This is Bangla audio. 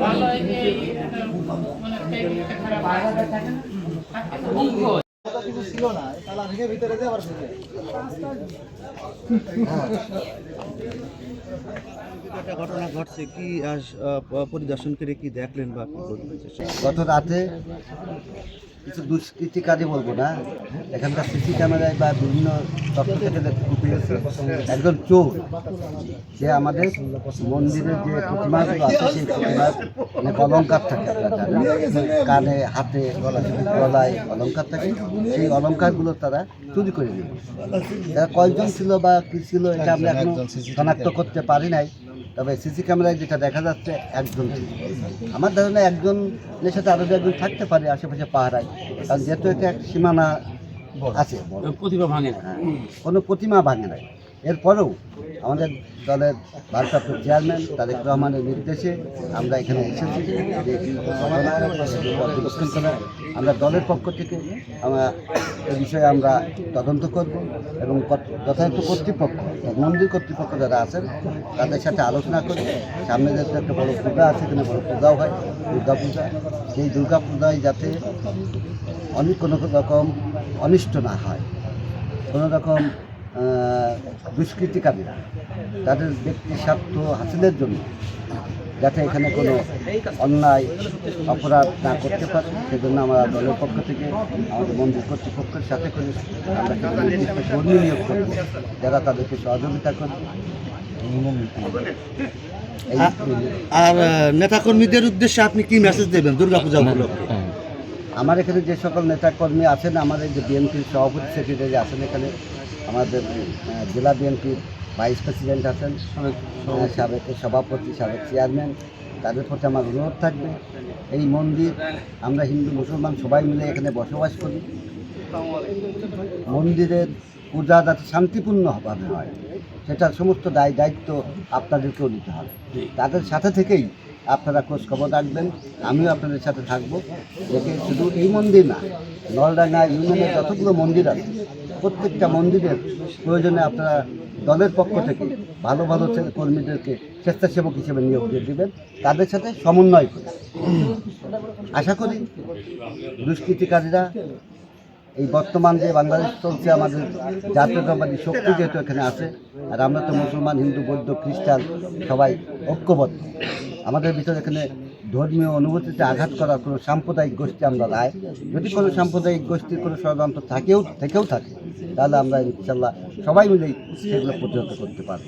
ভালো এই মানে খারাপ থাকে না? কিছু ছিল না তালা ভেঙে ভিতরে আবার ঢুকে। একটা ঘটনা ঘটছে কি পরিদর্শন করে কি দেখলেন বা গত রাতে কিছু দুষ্কৃতিকারী বলব না। এখানকার সিসি ক্যামেরায় বা বিভিন্ন তথ্য থেকে দেখতে একজন চোর যে আমাদের মন্দিরের যে প্রতিমাগুলো আছে সেই প্রতিমার অনেক অলঙ্কার থাকে কানে হাতে গলায় অলঙ্কার থাকে। সেই অলঙ্কারগুলো তারা চুরি করে নিল তারা কয়জন ছিল বা কি ছিল এটা আমরা এখনও শনাক্ত করতে পারি নাই। তবে সিসি ক্যামেরায় যেটা দেখা যাচ্ছে একজন আমার ধারণা একজনের সাথে আরও দু একজন থাকতে পারে আশেপাশে পাহারায় কারণ যেহেতু এটা এক সীমানা আছে। প্রতিমা ভাঙে না। হ্যাঁ, কোনো প্রতিমা ভাঙে না। এরপরেও আমাদের দলের ভারপ্রাপ্ত চেয়ারম্যান তারেক রহমানের নির্দেশে আমরা এখানে এসেছি। পর্যবেক্ষণ করার আমরা দলের পক্ষ থেকে আমরা এ বিষয়ে আমরা তদন্ত করব এবং যথাযথ কর্তৃপক্ষ মন্দির কর্তৃপক্ষ যারা আছেন, তাদের সাথে আলোচনা করে সামনে যাতে একটা বড় পূজা আছে, এখানে বড় পূজাও হয়, দুর্গা পূজা। সেই দুর্গা পূজায় যাতে অনেক কোনো রকম অনিষ্ট না হয়, কোনো রকম দুষ্কৃতিকারীরা তাদের ব্যক্তি স্বার্থ হাসিলের জন্য যাতে এখানে কোনো অন্যায় অপরাধ না করতে পারে সেজন্য আমরা দলের পক্ষ থেকে আমাদের মন্দির কর্তৃপক্ষের সাথে করে আমরা কর্মী নিয়োগ করব যারা তাদেরকে সহযোগিতা করবে। এই আর নেতাকর্মীদের উদ্দেশ্যে আপনি কি মেসেজ দেবেন দুর্গাপূজা উপলক্ষে? আমার এখানে যে সকল নেতাকর্মী আছেন আমাদের যে বিএনপির সভাপতি সেক্রেটারি আছেন এখানে আমাদের জেলা বিএনপির ভাইস প্রেসিডেন্ট আছেন সাবেক সভাপতি সাবেক চেয়ারম্যান। তাদের প্রতি আমার অনুরোধ থাকবে। এই মন্দির আমরা হিন্দু মুসলমান সবাই মিলে এখানে বসবাস করি। মন্দিরের পূজা যাতে শান্তিপূর্ণভাবে হয় সেটার সমস্ত দায় দায়িত্ব আপনাদেরকেও নিতে হবে। তাদের সাথে থেকেই আপনারা খোঁজ খবর রাখবেন। আমিও আপনাদের সাথে থাকব। দেখে শুধু এই মন্দির না নলডাঙ্গা ইউনিয়নের যতগুলো মন্দির আছে প্রত্যেকটা মন্দিরের প্রয়োজনে আপনারা দলের পক্ষ থেকে ভালো ভালো কর্মীদেরকে স্বেচ্ছাসেবক হিসেবে নিয়োগ দিয়ে দেবেন। তাদের সাথে সমন্বয় করে। আশা করি দুষ্কৃতিকারীরা এই বর্তমান যে বাংলাদেশ চলছে, আমাদের জাতীয়তাবাদী শক্তি যেহেতু এখানে আছে, আর আমরা তো মুসলমান, হিন্দু, বৌদ্ধ, খ্রিস্টান সবাই ঐক্যবদ্ধ। আমাদের ভিতরে এখানে ধর্মীয় অনুভূতিতে আঘাত করা কোনো সাম্প্রদায়িক গোষ্ঠী আমরা নাই। যদি কোনো সাম্প্রদায়িক গোষ্ঠীর কোনো ষড়যন্ত্র থাকেও, থেকেও থাকে, তাহলে আমরা ইনশাল্লাহ সবাই মিলে সেগুলো প্রতিহত করতে পারব।